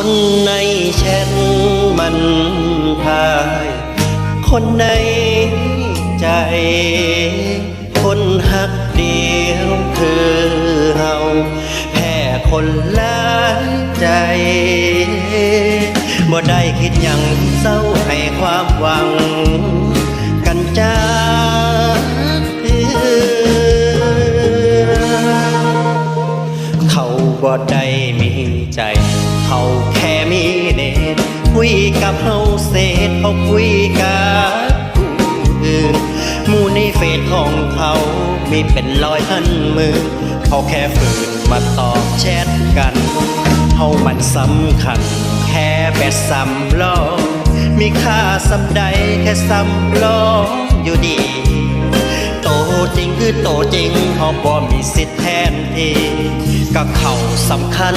คนในแชทมันพาย คนในใจ คนหักเดียวคือเฮาแพ้คนหลายใจบ่ได้คิดยังเศร้าให้ความหวัง กันจากเพื่อเขาบ่ได้มีใจ เขาแค่มีเดชคุยกับเฮาเศษเขาคุยกับผู้อื่นมูในเฟซของเขามีเป็นร้อยพันมือเขาแค่ฝืนมาตอบแชทกันเฮามันสำคัญ แค่แบตสำรองมีค่าสำใดแค่สำรองอยู่ดี โตจริงคือโตจริงเขาบ่มีสิทธิ์แทนทีก็เขาสำคัญ